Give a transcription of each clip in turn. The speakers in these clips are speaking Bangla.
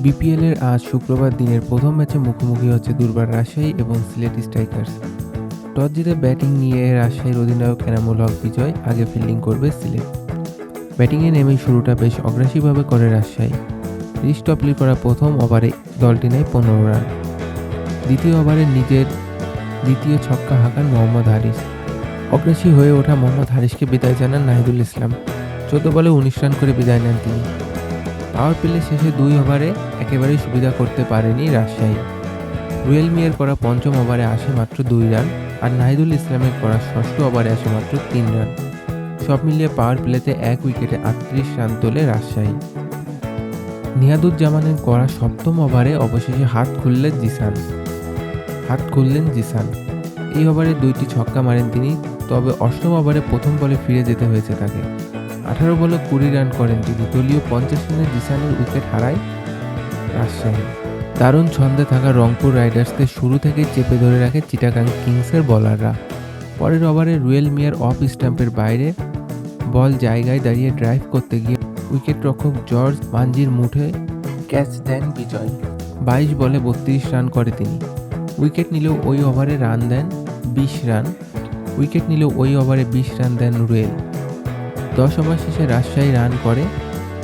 বিপিএলের আজ শুক্রবার দিনের প্রথম ম্যাচে মুখোমুখি হচ্ছে দুর্বার রাজশাহী এবং সিলেট স্ট্রাইকার্স। টস জিতে ব্যাটিং নিয়ে রাজশাহীর অধিনায়ক এনামুল হক বিজয়, আগে ফিল্ডিং করবে সিলেট। ব্যাটিংয়ে নেমেই শুরুটা বেশ অগ্রাসীভাবে করে রাজশাহী। রিস্টপলি করা প্রথম ওভারে দলটি নেয় পনেরো রান। দ্বিতীয় ওভারে নিজের দ্বিতীয় ছক্কা হাঁকান মোহাম্মদ হারিস। অগ্রাসী হয়ে ওঠা মোহাম্মদ হারিসকে বিদায় জানান নাহিদুল ইসলাম। চোদ্দ বলে উনিশ রান করে বিদায় নেন তিনি। পাওয়ার প্লে শেষে দুই ওভারে একেবারেই সুবিধা করতে পারেনি রাজশাহী। রুয়েল মিয়ার করা পঞ্চম ওভারে আসে মাত্র দুই রান আর নাহিদুল ইসলামের করা ষষ্ঠ ওভারে আসে মাত্র তিন রান সব মিলিয়ে পাওয়ার প্লেতে এক উইকেটে আটত্রিশ রান তোলে রাজশাহী। নিয়াদুজ্জামানের করা সপ্তম ওভারে অবশেষে হাত খুললেন জিসান। হাত খুললেন জিসান। এই ওভারে দুইটি ছক্কা মারেন তিনি, তবে অষ্টম ওভারে প্রথম বলে ফিরে যেতে হয়েছে তাকে। আঠারো বলে কুড়ি রান করেন তিনি। দলীয় পঞ্চাশ রানে জিসানের উইকেট হারায় রাজশাহী। দারুণ ছন্দে থাকা রংপুর রাইডার্সকে শুরু থেকেই চেপে ধরে রাখে চিটাগাং কিংসের বলাররা। পরের ওভারে রুয়েল মিয়ার অফ স্টাম্পের বাইরে বল জায়গায় দাঁড়িয়ে ড্রাইভ করতে গিয়ে উইকেট রক্ষক জর্জ মাঞ্জির মুঠে ক্যাচ দেন বিজয়। বাইশ বলে বত্রিশ রান করে তিনি। উইকেট নিলেও ওই ওভারে রান দেন বিশ রান। উইকেট নিলেও ওই ওভারে বিশ রান দেন রুয়েল। দশ ওভার শেষে রাজশাহী রান করে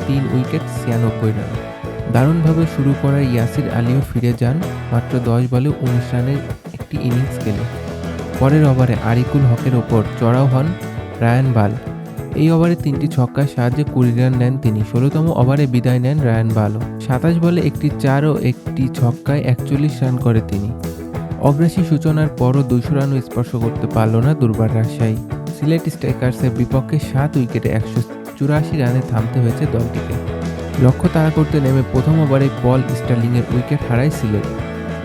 তিন উইকেট, ছিয়ানব্বই রান। দারুণভাবে শুরু করা ইয়াসির আলীও ফিরে যান, মাত্র দশ বলে উনিশ রানের একটি ইনিংস খেলে পরের ওভারে আরিকুল হকের ওপর চড়াও হন রায়ান বাল। এই ওভারে তিনটি ছক্কার সাহায্যে কুড়ি রান নেন তিনি। ষোলোতম ওভারে বিদায় নেন রায়ান বালও সাতাশ বলে একটি চার ও একটি ছক্কায় একচল্লিশ রান করে তিনি। অগ্রাসী সূচনার পরও দুশো রানও স্পর্শ করতে পারল না দুর্বার রাজশাহী। সিলেট স্ট্রাইকার্সের বিপক্ষে সাত উইকেটে একশো চুরাশি রানে থামতে হয়েছে দলটিকে। লক্ষ্য তাড়া করতে নেমে প্রথম ওভারে পল স্টার্লিংয়ের উইকেট হারায় সিলেট।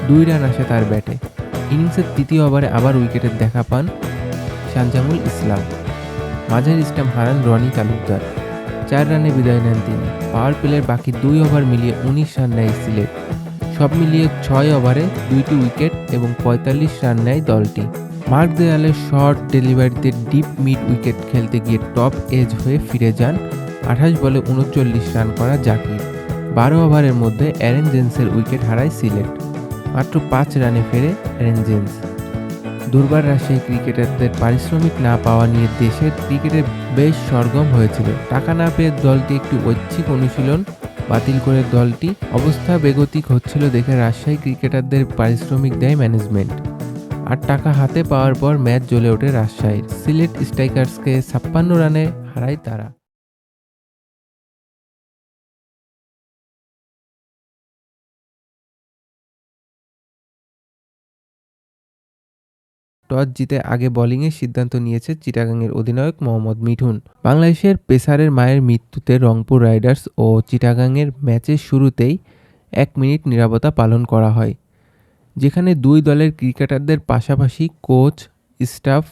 দুই রান আসে তার ব্যাটে। ইনিংসের তৃতীয় ওভারে আবার উইকেটের দেখা পান শানজামুল ইসলাম। মাঝের স্টাম্প হারান রনি তালুকদার। চার রানে বিদায় নেন তিনি। পাওয়ার প্লের বাকি দুই ওভার মিলিয়ে উনিশ রান নেয় সিলেট। সব মিলিয়ে ছয় ওভারে দুইটি উইকেট এবং পঁয়তাল্লিশ রান নেয় দলটি। মার্ক দেয়ালের শর্ট ডেলিভারিতে ডিপ মিড উইকেট খেলতে গিয়ে টপ এজ হয়ে ফিরে যান আঠাশ বলে উনচল্লিশ রান করা জাকির। বারো ওভারের মধ্যে অ্যারেন জেন্সের উইকেট হারায় সিলেট। মাত্র পাঁচ রানে ফেরে অ্যারেন জেন্স দুর্বার রাজশাহী ক্রিকেটারদের পারিশ্রমিক না পাওয়া নিয়ে দেশের ক্রিকেটে বেশ সরগম হয়েছিল। টাকা না পেয়ে দলটি একটি ঐচ্ছিক অনুশীলন বাতিল করে দলটি অবস্থা বেগতিক হচ্ছিল দেখে রাজশাহী ক্রিকেটারদের পারিশ্রমিক দেয় ম্যানেজমেন্ট। আর টাকা হাতে পাওয়ার পর ম্যাচ জ্বলে ওঠে রাজশাহীর। সিলেট স্ট্রাইকার্সকে ছাপ্পান্ন রানে হারায় তারা। টস জিতে আগে বোলিংয়ের সিদ্ধান্ত নিয়েছে চিটাগাংয়ের অধিনায়ক মোহাম্মদ মিঠুন। বাংলাদেশের পেসারের মায়ের মৃত্যুতে রংপুর রাইডার্স ও চিটাগাংয়ের ম্যাচের শুরুতেই এক মিনিট নিরাপত্তা পালন করা হয়। যেখানে দুই দলের ক্রিকেটারদের পাশাপাশি কোচ স্টাফ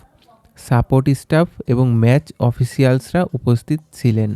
সাপোর্ট স্টাফ এবং ম্যাচ অফিসিয়ালসরা উপস্থিত ছিলেন।